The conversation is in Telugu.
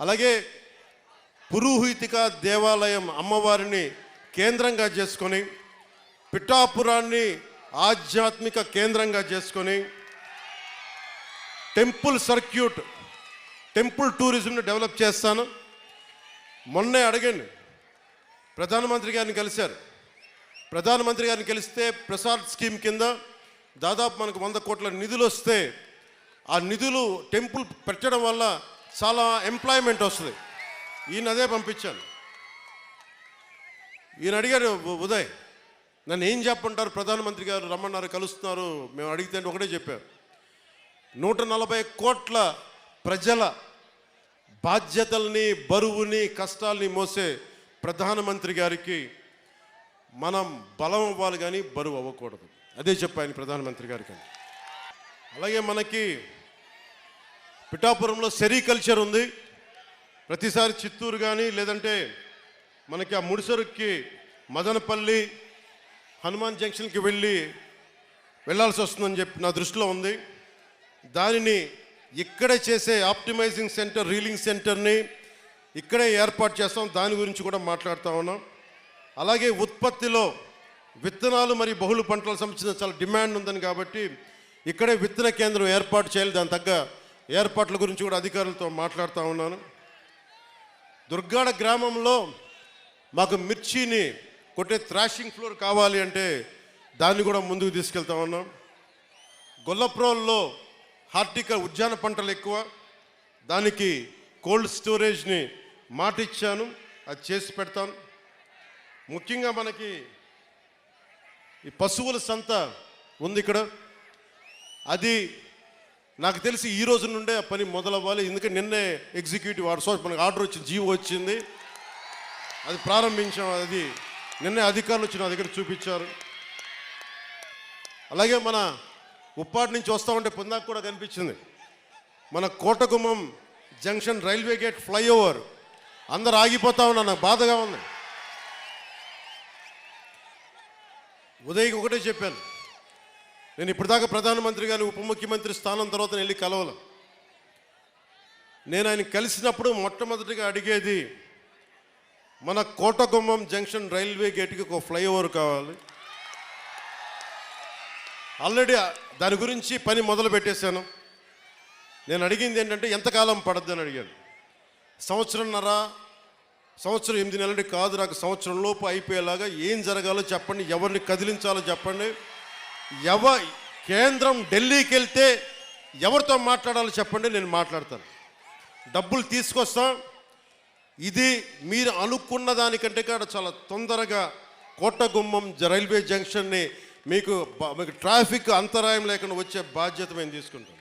అలాగే పురోహితిక దేవాలయం అమ్మవారిని కేంద్రంగా చేసుకొని పిఠాపురాన్ని ఆధ్యాత్మిక కేంద్రంగా చేసుకొని టెంపుల్ సర్క్యూట్ టెంపుల్ టూరిజంని డెవలప్ చేస్తాను. మొన్నే అడగండి. ప్రధానమంత్రి గారిని కలిశారు. ప్రధానమంత్రి గారిని కలిస్తే ప్రసాద్ స్కీమ్ కింద దాదాపు మనకు వంద కోట్ల నిధులు వస్తే ఆ నిధులు టెంపుల్ పెట్టడం వల్ల చాలా ఎంప్లాయ్మెంట్ వస్తుంది. ఈయన అదే పంపించాను ఈయన అడిగారు ఉదయ్ నన్ను ఏం చెప్పంటారు ప్రధానమంత్రి గారు రమ్మన్నారు కలుస్తున్నారు. మేము అడిగితే ఒకటే చెప్పారు. నూట నలభై కోట్ల ప్రజల బాధ్యతల్ని బరువుని కష్టాల్ని మోసే ప్రధానమంత్రి గారికి మనం బలం అవ్వాలి కానీ బరువు అవ్వకూడదు. అదే చెప్పాను ప్రధానమంత్రి గారికి. అలాగే మనకి పిఠాపురంలో సెరికల్చర్ ఉంది. ప్రతిసారి చిత్తూరు కానీ లేదంటే మనకి ఆ ముడిసరుక్కి మదనపల్లి హనుమాన్ జంక్షన్కి వెళ్ళి వెళ్ళాల్సి వస్తుందని చెప్పి నా దృష్టిలో ఉంది. దానిని ఇక్కడే చేసే ఆప్టిమైజింగ్ సెంటర్ రీలింగ్ సెంటర్ని ఇక్కడే ఏర్పాటు చేస్తాం. దాని గురించి కూడా మాట్లాడుతూ ఉన్నాం. అలాగే ఉత్పత్తిలో విత్తనాలు మరియు బహుళ పంటలకు సంబంధించిన చాలా డిమాండ్ ఉందని కాబట్టి ఇక్కడే విత్తన కేంద్రం ఏర్పాటు చేయాలి. దాని తగ్గ ఏర్పాట్ల గురించి కూడా అధికారులతో మాట్లాడుతూ ఉన్నాను. దుర్గాడ గ్రామంలో మాకు మిర్చిని కొట్టే థ్రాషింగ్ ఫ్లోర్ కావాలి అంటే దాన్ని కూడా ముందుకు తీసుకెళ్తా ఉన్నాం. గొల్లప్రోల్లో హార్టిక ఉద్యాన పంటలు ఎక్కువ. దానికి కోల్డ్ స్టోరేజ్ని మాట ఇచ్చాను అది చేసి పెడతాను. ముఖ్యంగా మనకి ఈ పశువుల సంత ఉంది ఇక్కడ. అది నాకు తెలిసి ఈ రోజు నుండే ఆ పని మొదలవ్వాలి. ఎందుకంటే నిన్నే ఎగ్జిక్యూటివ్ ఆర్డర్ సో మనకు ఆర్డర్ వచ్చింది జీవో వచ్చింది. అది ప్రారంభించాం అది నిన్నే అధికారులు వచ్చి నా దగ్గర చూపించారు. అలాగే మన ఉప్పాటి నుంచి వస్తా ఉంటే పొందాక కూడా కనిపించింది. మన Kotagummam junction railway gate flyover. అందరు ఆగిపోతా ఉన్నా నాకు బాధగా ఉంది. ఉదయ్కి ఒకటే చెప్పాను నేను ఇప్పటిదాకా ప్రధానమంత్రి గారిని ఉప ముఖ్యమంత్రి స్థానం తర్వాత వెళ్ళి కలవల. నేను ఆయన కలిసినప్పుడు మొట్టమొదటిగా అడిగేది మన కోటగుమ్మం జంక్షన్ రైల్వే గేట్కి ఒక ఫ్లైఓవర్ కావాలి. ఆల్రెడీ దాని గురించి పని మొదలు పెట్టేశాను. నేను అడిగింది ఏంటంటే ఎంతకాలం పడద్దు అని అడిగాను. సంవత్సరంన్నర సంవత్సరం ఎనిమిది నెలలు కాదు నాకు సంవత్సరం లోపు అయిపోయేలాగా ఏం జరగాలో చెప్పండి ఎవరిని కదిలించాలో చెప్పండి. ఎవ కేంద్రం ఢిల్లీకి వెళ్తే ఎవరితో మాట్లాడాలో చెప్పండి నేను మాట్లాడతాను. డబ్బులు తీసుకొస్తాం. ఇది మీరు అనుకున్న దానికంటే కూడా చాలా తొందరగా కోటగుమ్మం రైల్వే జంక్షన్ని మీకు మీకు ట్రాఫిక్ అంతరాయం లేకుండా వచ్చే బాధ్యత మేము తీసుకుంటాం.